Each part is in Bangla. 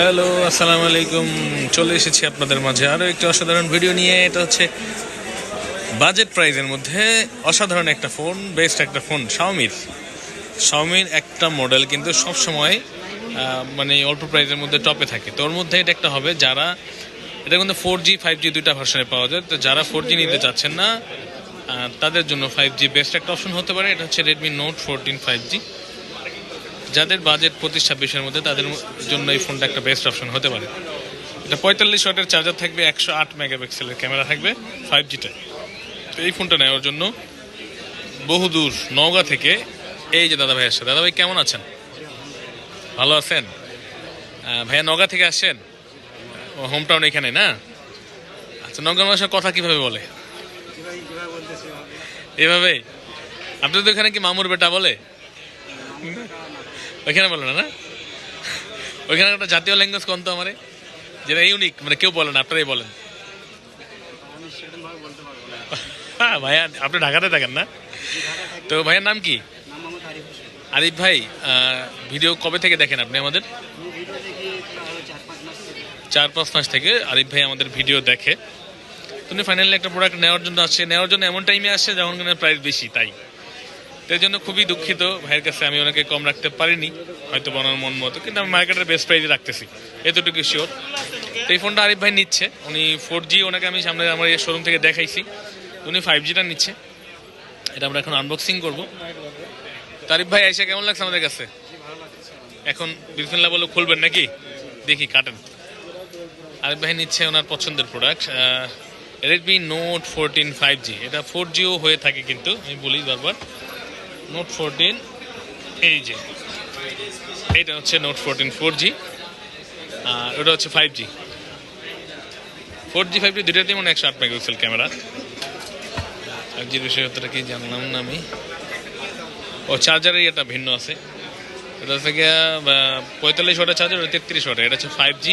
হ্যালো, আসসালামু আলাইকুম। চলে এসেছি আপনাদের মাঝে আরও একটি অসাধারণ ভিডিও নিয়ে। এটা হচ্ছে বাজেট প্রাইজের মধ্যে অসাধারণ একটা ফোন, বেস্ট একটা ফোন শাওমির শাওমির একটা মডেল কিন্তু সব সময় মানে অল্প প্রাইজের মধ্যে টপে থাকে। তো ওর মধ্যে এটা একটা হবে যারা, এটা মধ্যে ফোর জি ফাইভ জি দুইটা ভার্সনে পাওয়া যায়। তো যারা ফোর জি নিতে চাচ্ছেন না তাদের জন্য ফাইভ জি বেস্ট একটা অপশন হতে পারে। এটা হচ্ছে Redmi note fourteen five G যাদের বাজেট পঁচিশ, ছাব্বিশের মধ্যে, তাদের জন্য এই ফোনটা একটা বেস্ট অপশন হতে পারে। এটা পঁয়তাল্লিশ ওয়াটের চার্জার থাকবে, একশো আট মেগাপিক্সেলের ক্যামেরা থাকবে ফাইভ জিটা তো এই ফোনটা নেওয়ার জন্য বহু দূর নওগাঁ থেকে, এই যে দাদা ভাই আসছে দাদা ভাই কেমন আছেন? ভালো আছেন? ভাইয়া নওগাঁ থেকে আসছেন? হোম টাউন এখানে, না? আচ্ছা নওগাঁ মানুষের কথা কীভাবে বলে? এভাবে আপনাদের তো এখানে কি মামুর বেটা বলে? ওইখানে বলে না না? ওইখানে একটা জাতীয় ল্যাঙ্গুয়েজ কোন তো আমারে, যেটা ইউনিক মানে কেউ বলেন আপনারাই বলেন। হ্যাঁ ভাইয়া, আপনি ঢাকাতে থাকেন না? তো ভাইয়ের নাম কি? আরিফ ভাই ভিডিও কবে থেকে দেখেন আপনি আমাদের? চার পাঁচ মাস থেকে আরিফ ভাই আমাদের ভিডিও দেখে। তুমি ফাইনালি একটা প্রোডাক্ট নেওয়ার জন্য আসছে। নেওয়ার জন্য এমন টাইমে আসছে যখন প্রাইস বেশি, তাই। তাই জন্য খুবই দুঃখিত। ভাইয়ের কাছে আমি ওনাকে কম রাখতে পারিনি, হয়তো বানানোর মন মতো, কিন্তু আমি মার্কেটের বেস্ট প্রাইসে রাখতেছি, এতটুকু শিওর তো এই ফোনটা আরিফ ভাই নিচ্ছে, উনি ফোর জি ওনাকে আমি সামনে আমার এই শোরুম থেকে দেখাইছি, উনি ফাইভ জিটা নিচ্ছে। এটা আমরা এখন আনবক্সিং করব। তো আরিফ ভাই এসে কেমন লাগছে আমাদের কাছে? এখন বিসমিল্লা বলে খুলবেন নাকি? দেখি, কাটেন। আরিফ ভাই নিচ্ছে ওনার পছন্দের product Redmi note fourteen five G এটা ফোর জিও হয়ে থাকে কিন্তু, আমি বলি বারবার। নোট ফোরটিন এই যে, এইটা হচ্ছে নোট ফোরটিন ফোর জি আর ওটা হচ্ছে five G four G five G দুটাতেই মনে একশো আট মেগাপিক্সেল ক্যামেরা। ফাইভ জির বিষয়টা কি জানলাম না আমি? ও চার্জারের এটা ভিন্ন আছে। এটা গিয়া পঁয়তাল্লিশ ওয়াটের চার্জার ওটা তেত্রিশ ওয়াটের। এটা হচ্ছে ফাইভ জি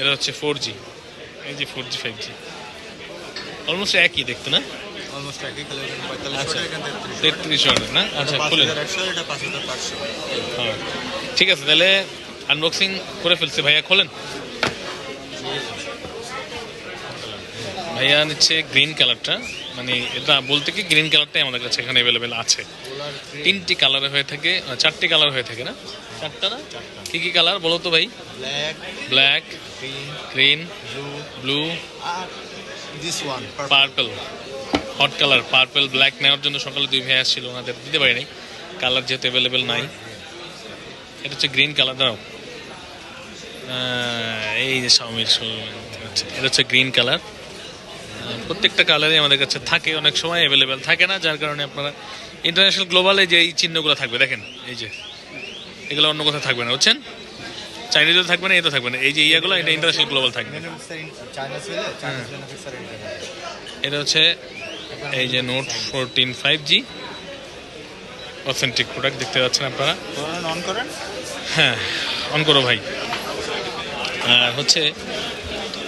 এটা হচ্ছে ফোর জি এই যে four G five G almost একই দেখতে না? অলমোস্ট একই কালার এখানে পঁয়তাল্লিশ আচ্ছা। না? আচ্ছা খুলে একশো এটা পাঁচ হাজার পাঁচশো। হ্যাঁ। ঠিক আছে তাহলে আনবক্সিং করে ফেলছে। ভাইয়া খোলেন। ভাইয়া নিচ্ছে গ্রিন কালারটা মানে এটা বলতে কি গ্রিন কালারটাই আমাদের কাছে এখানে অ্যাভেলেবেল আছে। তিনটি কালারে হয়ে থাকে চারটি কালার হয়ে থাকে না? চারটা না? কি কি কালার বলো তো ভাই? Black black green blue purple hot colour purple black নেওয়ার জন্য সকালে দুই ভাই আসছিল ওনাদের দিতে পারিনি। কালার যেহেতু অ্যাভেলেবেল নাই। এটা হচ্ছে গ্রিন কালার দাও এই যে আচ্ছা, এটা হচ্ছে গ্রিন কালার। প্রত্যেকটা কালারই আমাদের কাছে থাকে অনেক সময় অ্যাভেলেবেল থাকে না যার কারণে আপনারা ইন্টারন্যাশনাল গ্লোবালে যে এই চিহ্নগুলো থাকবে দেখেন এই যে এগুলো অন্য কোথাও থাকবে না বুঝছেন? চাইনিজও থাকবে না এতো থাকবে না এই যে ইয়াগুলো এটা ইন্টারন্যাশনাল গ্লোবাল থাকবে। ম্যানুফ্যাকচার এটা হচ্ছে এই যে note fourteen five G authentic product দেখতে পাচ্ছেন আপনারা? অন করেন। হ্যাঁ অন করো ভাই। আর হচ্ছে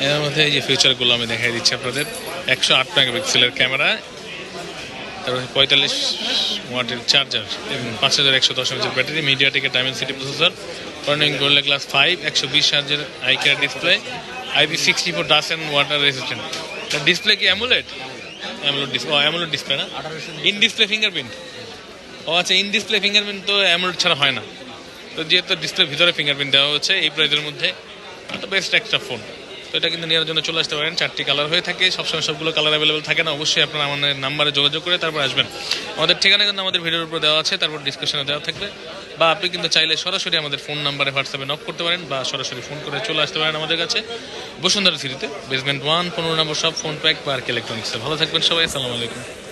এর মধ্যে এই যে ফিউচারগুলো আমি দেখাই দিচ্ছি আপনাদের। একশো আট মেগাপিক্সেলের ক্যামেরা তারপরে পঁয়তাল্লিশ ওয়াটের চার্জার এবং পাঁচ হাজার একশো দশ এমএচের ব্যাটারি মিডিয়াটেকের ডায়মন্ড সিটি প্রসেসর কর্নিং গোল্ডে ক্লাস ফাইভ একশো বিশ চার্জের eye care display IP sixty four dust and water resistant display কি AMOLED AMOLED display AMOLED display না? ইন ডিসপ্লে ফিঙ্গারপ্রিন্ট ও আচ্ছা ইন ডিসপ্লে ফিঙ্গারপ্রিন্ট তো অ্যামোলেড ছাড়া হয় না। তো যেহেতু ডিসপ্লে ভিতরে ফিঙ্গারপ্রিন্ট দেওয়া হচ্ছে এই প্রাইজের মধ্যে তো বেস্ট একটা ফোন তো এটা কিন্তু নেওয়ার জন্য চলে আসতে পারেন। চারটি কালার হয়ে থাকে সবসময় সবগুলো কালার অ্যাভেলেবেল থাকে না। অবশ্যই আপনারা আমাদের নাম্বারে যোগাযোগ করে তারপর আসবেন। আমাদের ঠিকানা কিন্তু আমাদের ভিডিওর উপর দেওয়া আছে তারপর ডিসকাশনে দেওয়া থাকবে। বা আপনি কিন্তু চাইলে সরাসরি আমাদের ফোন নাম্বারে হোয়াটসঅ্যাপে নক করতে পারেন বা সরাসরি ফোন করে চলে আসতে পারেন আমাদের কাছে। বসুন্ধরা সিটিতে বেসমেন্ট ওয়ান পনেরো নম্বর সব ফোন প্যাক পার্ক ইলেকট্রনিক্সে ভালো থাকবেন সবাই, আসসালামু আলাইকুম।